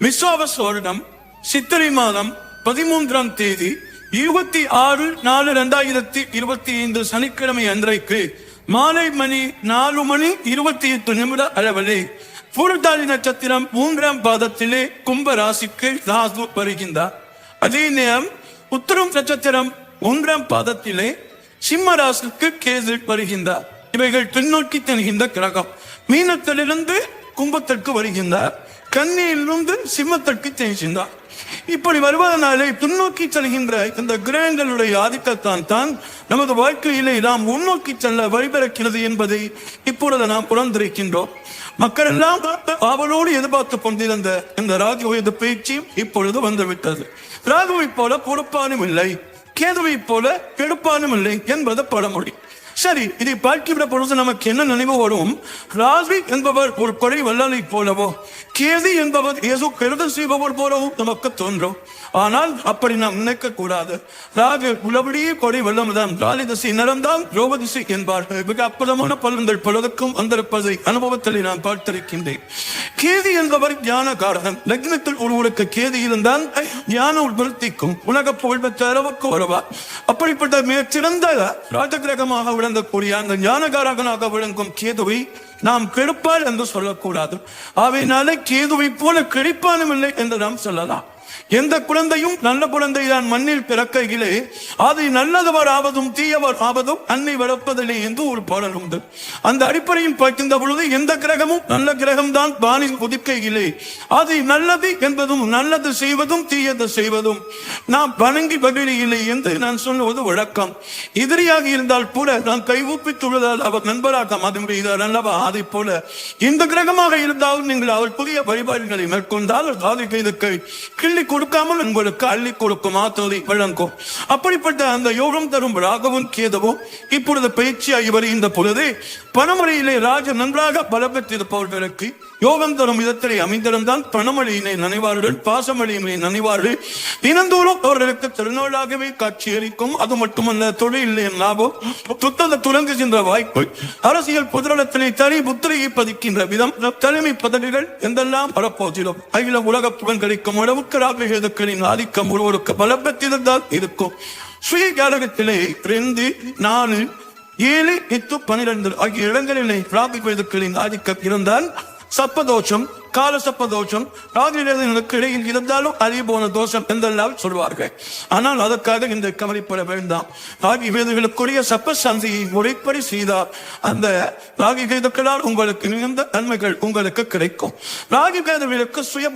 மிஸ்வாவஸ் வருடம் சித்திரை மாதம் பதிமூன்றாம் தேதி இருபத்தி ஆறு நாலு ரெண்டாயிரத்தி இருபத்தி ஐந்து சனிக்கிழமை அன்றைக்கு மாலை மணி நாலு மணி இருபத்தி எட்டு நிமிட அளவிலே பூரட்டாதி நட்சத்திரம் மூன்றாம் பாதத்திலே கும்ப ராசிக்கு ராகு வருகின்றார். அதே நேரம் உத்தரம் நட்சத்திரம் ஒன்றாம் பாதத்திலே சிம்ம ராசிக்கு கேது வருகின்றார். இவைகள் பின்னோக்கி தருகின்ற கிரகம். மீனத்திலிருந்து கும்பத்திற்கு வருகின்றார். கண்ணியிலிருந்து சிம்மத்திற்கு செல்கின்றார். இப்படி வருவதனாலே பின்னோக்கி செல்கின்ற இந்த கிரகங்களுடைய ஆதிக்கத்தான் தான் நமது வாழ்க்கையிலே நாம் முன்னோக்கி செல்ல வழிபிறக்கிறது என்பதை இப்பொழுது நாம் புலந்திருக்கின்றோம் மக்கள் எல்லாம் அவளோடு எதிர்பார்த்து கொண்டிருந்த இந்த ராகுவேத பேச்சும் இப்பொழுது வந்துவிட்டது. ராகுவை போல பொறுப்பானும் இல்லை கேதுவை போல கெடுப்பானும் இல்லை என்பது பழமொழி. சரி இதை பார்க்கிற பொழுது நமக்கு என்ன நினைவு வரும்? ராஜி என்பவர் ஒரு கொலை வல்லலை போலவோ கேதி என்பவர் ஏதோ கெடுதல் செய்பவர் போலவும் நமக்கு தோன்றும். ஆனால் அப்படி நாம் நினைக்க கூடாது. ராகு உள்ளபடியே கொலை வல்லம் தான் ராலி திசை நலம்தான் ரோப திசை என்பார்கள். மிக அற்புதமான பலன்கள் பலருக்கும் வந்திருப்பதை அனுபவத்தில் நான் பார்த்திருக்கின்றேன். கேதி என்பவர் ஞானகாரகன் லக்னத்தில் ஒருவருக்கு கேதி இருந்தால் ஞான உற்பத்திக்கும் உலக புகழ்பெற்ற அளவுக்கு வருவார். அப்படிப்பட்ட மிகச்சிறந்த ராஜகிரகமாக விளங்கக்கூடிய அந்த ஞானகாரகனாக விளங்கும் கேதுவை நாம் கெடுப்பார் என்று சொல்லக்கூடாது. அவையினால கேதுவை போல கிடைப்பானும் இல்லை என்று நாம் சொல்லலாம். எந்த குழந்தையும் நல்ல குழந்தைதான் மண்ணில் பிறக்கையிலே. அது நல்லதவர் ஆவதும் தீயவர் ஆவதும் அன்னை வளர்ப்பதில்லை என்று ஒரு பாடல் உண்டு. அந்த அடிப்படையில் பார்க்கின்ற பொழுது எந்த கிரகமும் நல்ல கிரகம் தான் வானில் உதிக்கையிலே அது நல்லது என்பதும் நல்லது செய்வதும் தீயது செய்வதும். நாம் வணங்கி வகையிலே என்று நான் சொல்லுவது வழக்கம். எதிரியாக இருந்தால் கூட நான் கைவூப்பி தொழுதால் அவர் நண்பராக மதம் செய்தார் அல்லவா? அதை போல இந்த கிரகமாக இருந்தாலும் நீங்கள் அவர் புதிய வழிபாடுகளை மேற்கொண்டால் சாதி கைதுக்கை கிள்ளி கொடுக்காமல் உங்களுக்கு அள்ளி கொடுக்கும் ஆத்தோதை வழங்கும் அப்படிப்பட்ட அந்த யோகம் தரும் ராகவும் கேதவும் இப்பொழுது பயிற்சியாகி வருகின்ற பொழுது பணமழையிலே ராஜ நன்றாக பலப்பெற்றிருப்பவர்களுக்கு யோகம் தரும் விதத்திலே அமைந்திருந்தால் பணமழையினை நினைவார்கள் பாசமழையினை நினைவார்கள். தினந்தோறும் அவர்களுக்கு திருநாளாகவே காட்சியளிக்கும். அது மட்டுமல்ல தொழில் லாபம் புத்தக துலங்கு சென்ற வாய்ப்பு அரசியல் புதிரத்திலே தனி முத்திரையை பதிக்கின்ற விதம் தலைமை பதவிகள் எந்தெல்லாம் வரப்போகிறோம். அகில உலக புகழ் கிடைக்கும் அளவுக்கு ராகவேதக்களின் ஆதிக்கம் ஒருவருக்கு பலப்பெற்றிருந்தால் இருக்கும். சுய ஜாதகத்திலே ரெண்டு நாலு ஏழு எட்டு பனிரெண்டு ஆகிய இடங்களிலே ராகவேதக்களின் ஆதிக்கம் இருந்தால் சப்பதோஷம் கால சப்பதோஷம் ராகிகளுக்கு இடையில் இருந்தாலும் அறிய போன தோஷம் என்றெல்லாம் சொல்வார்கள். ஆனால் அதற்காக இந்த கவலைப்பட வேண்டாம். ராகி வேதங்களுக்குரிய சப்ப சந்தியை முறைப்படி செய்தால் அந்த ராகி வேதங்களால் உங்களுக்கு மிகுந்த நன்மைகள் உங்களுக்கு கிடைக்கும். ராகி வேதங்களுக்கு சுய